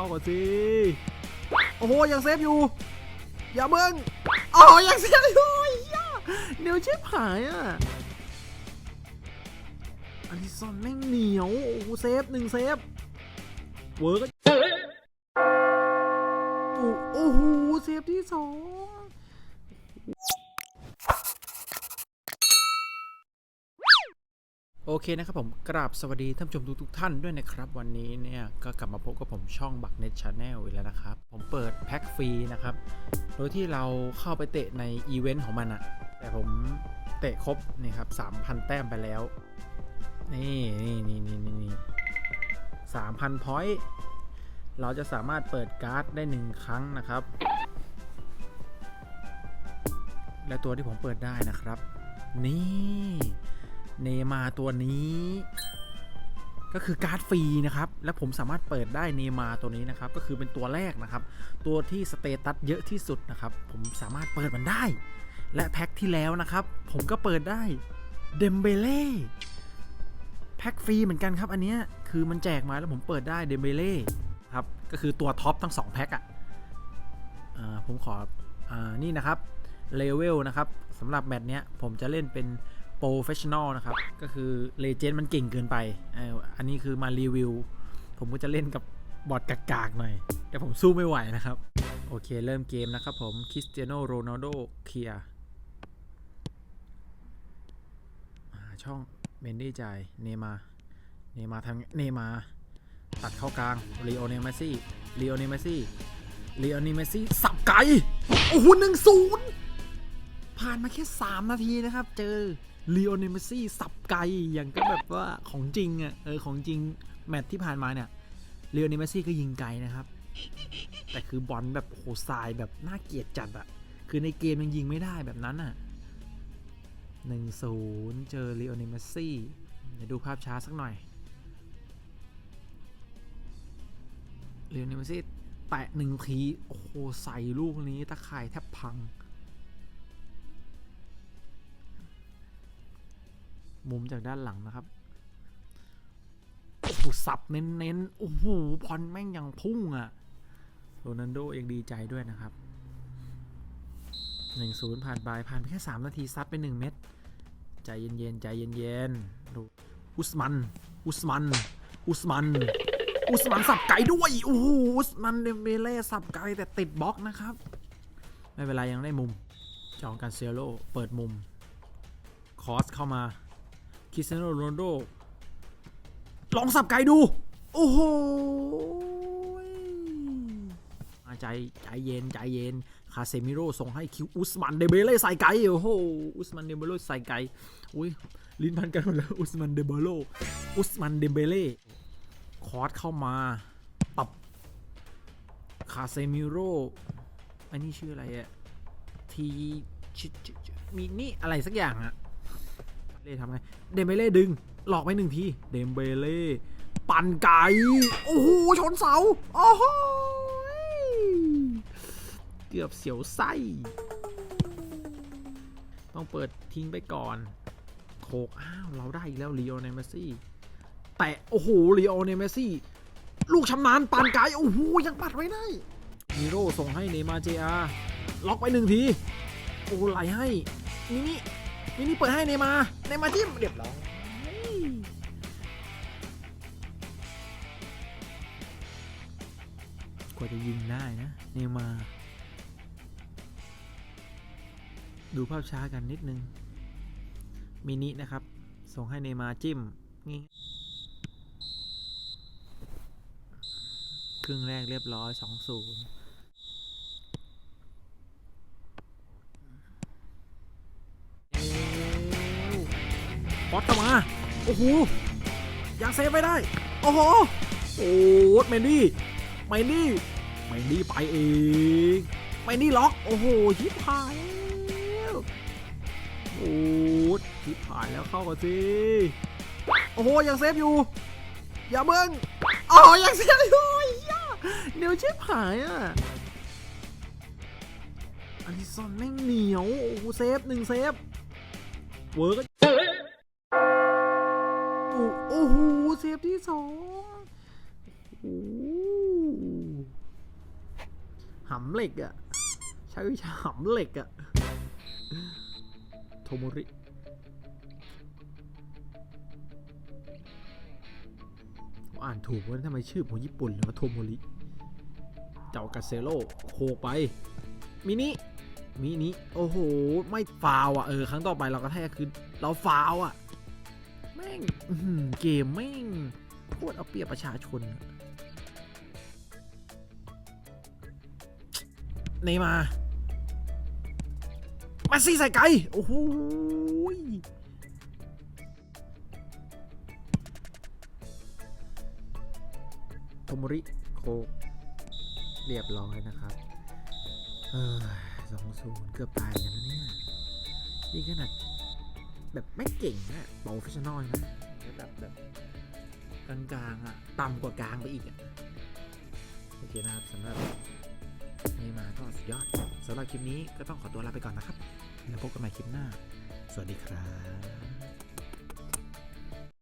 เข้าก่อนสิ โอ้โห ยังเซฟอยู่ อย่าเบิ้งอ๋อยังเซฟอยู่เหี้ยเดี๋ยวชิบหายอะอลิซอนแม่งเหนียว โอ้โหเซฟหนึ่งเซฟ เวิร์กโอ้โห เซฟที่สอง โอเคนะครับผมกราบสวัสดีท่านผู้ชมทุกๆท่านด้วยนะครับ วันนี้เนี่ยก็กลับมาพบกับผมช่องบักเน็ตชาแนลอีกแล้วนะครับ ผมเปิดแพ็คฟรีนะครับ โดยที่เราเข้าไปเตะในอีเวนต์ของมันอะแต่ผมเตะครบนี่ครับ3,000 แต้มไปแล้ว นี่นี่นี่นี่นี่นี่สามพันพอยต์เราจะสามารถเปิดการ์ดได้หนึ่งครั้งนะครับ และตัวที่ผมเปิดได้นะครับ นี่ เนมาตัวนี้ ก็คือการ์ดฟรีนะครับ และผมสามารถเปิดได้เนมาตัวนี้นะครับ ก็คือเป็นตัวแรกนะครับ ตัวที่สเตตัสเยอะที่สุดนะครับ ผมสามารถเปิดมันได้ และแพ็คที่แล้วนะครับ ผมก็เปิดได้เดมเบเล่แพ็คฟรีเหมือนกันครับ อันนี้คือมันแจกมาแล้วผมเปิดได้เดมเบเล่ครับ ก็คือตัวท็อปทั้ง 2 แพ็คอะอ่าผมขออ่านี่นะครับเลเวลนะครับสำหรับแมตช์เนี้ยผมจะเล่นเป็น โปรเฟชชั่นอลนะครับ ก็คือเลเจนด์มันเก่งเกินไปอันนี้คือมารีวิว ผมก็จะเล่นกับบอทกากๆหน่อย แต่ผมสู้ไม่ไหวนะครับ โอเค เริ่มเกมนะครับผมคริสเตียโนโรนัลโดเคลียร์ช่องเมนดี้จ่ายเนมาเนมาทำเนมาตัดเข้ากลางลีโอเนมซี่ลีโอเนมซี่ลีโอเนมซี่สับไกลโอ้โหหนึ่งศูนย์ผ่านมาแค่ 3 นาทีนะครับ เจอ ลีโอเนมสซี่สับไกอย่างก็แบบว่าของจริงอะเออของจริงแมตช์ที่ผ่านมาเนี่ยลีโอเนมสซี่ก็ยิงไกลนะครับ แต่คือบอลแบบโหทรายแบบน่าเกลียดจัดอะคือในเกมยังยิงไม่ได้แบบนั้นอะหนึ่งศูนย์เจอลีโอเนมสซี่เดี๋ยวดูภาพช้าสักหน่อยเรียวเนมสซี่แตะหนึ่งทีโอ้โหใส่ลูกนี้ตะข่ายแทบพัง มุมจากด้านหลังนะครับโอ้โหสับเน้นๆโอ้โหบอลแม่งยังพุ่งอะ่ะโรนัลโดยังดีใจด้วยนะครับหนึ่งศูนย์ผ่านไปผ่านไปแค่สามนาทีซัดไปหนึ่งเม็ดใจเย็นๆใจเย็นๆดูอุสมัน อุสมัน อุสมัน อุสมันสับไก่ด้วยโอ้โหอุสมันเดมเบเล่สับไก่แต่ติดบล็อกนะครับ ไม่เป็นไรยังได้มุมจองการเซโลเปิดมุม คอสเข้ามา คริสเตียโนโรนัลโดลองสับไก่ดู โอ้โหอ่าใจใจเย็นใจเย็น คาเซมิโร่ส่งให้คิวอุสมันเดเบเล่ใส่ไก่โอ้โหอุสมันเดเบเล่ใส่ไก่อุ้ยลิ้นพันกันหมดแล้วอุสมันเดเบโลอุสมันเดเบเล่คอร์สเข้ามาตับคาเซมิโร่อันนี้ชื่ออะไรอะทีชิชิชิมีนี่อะไรสักอย่างอะ เล่ทำไงเดมเบเล่ดึง หลอกไปหนึ่งทีเดมเบเล่ปั่นไก่โอ้โหชนเสาโอ้โหเกือบเสียวไส้ ต้องเปิดทิ้งไปก่อนโขกอ้าวเราได้อีกแล้วลีโอเนเมสซี่แต่โอ้โหลีโอเนเมสซี่ลูกชำนาญปานไกลโอ้โหยังปัดไว้ได้ฮีโร่ส่งให้เนมาร์เจอาล็อกไปหนึ่งที โอ้ไหลให้ นี่ นี่นี่เปิดให้เนมาเนมาจิ้มเรียบร้อยกว่าจะยิงได้นะ เนมา ดูภาพช้ากันนิดนึง มินินะครับ ส่งให้เนมาจิ้มนี่ครึ่งแรกเรียบร้อยสองสู2-0 ป๊อตเข้ามา โอ้โห ยังเซฟไม่ได้ โอ้โห โอ้แมนดี้แมนดี้แมนดี้ไปเองแมนดี้ล็อก โอ้โหชิบหายโอ้ชิบหายแล้วเข้ากันสิ โอ้โห ยังเซฟอยู่ อย่าเบิ้งโอ้ยังเซฟอยู่เดี๋ยวชิบหายอะอันนี้ซอนแม่งเหนียว โอ้โหเซฟหนึ่งเซฟ เวิร์ก โอ้โหเซฟที่สองอหำเหล็กอะใช้วิชาหำเหล็กอะโทโมริอ่านถูกว่าทำไมชื่อผมญี่ปุ่นเลยวะโทโมริ เจ้ากาเซโร่โคไป มินิมินิโอ้โห ไม่ฟาวอะ เออ ครั้งต่อไปเราก็แท้คือเราฟาวอะ แม่งเกมแม่งโคตรเอาเปรียบประชาชนอะเนย์มา มาซี่ใส่ไกลโอ้โหยโทมริโคเรียบร้อยนะครับ เออสองศูนย์เกือบตายกันนะเนี่ย นี่ขนาด แบบไม่เก่งนะโปรเฟชชั่นอลนะแบบแบบกลางๆอะต่ำกว่ากลางไปอีกอะโอเคนะครับสำหรับนี่มาก็สุดยอดสำหรับคลิปนี้ก็ต้องขอตัวลาไปก่อนนะครับ แล้วพบกันใหม่คลิปหน้า สวัสดีครับ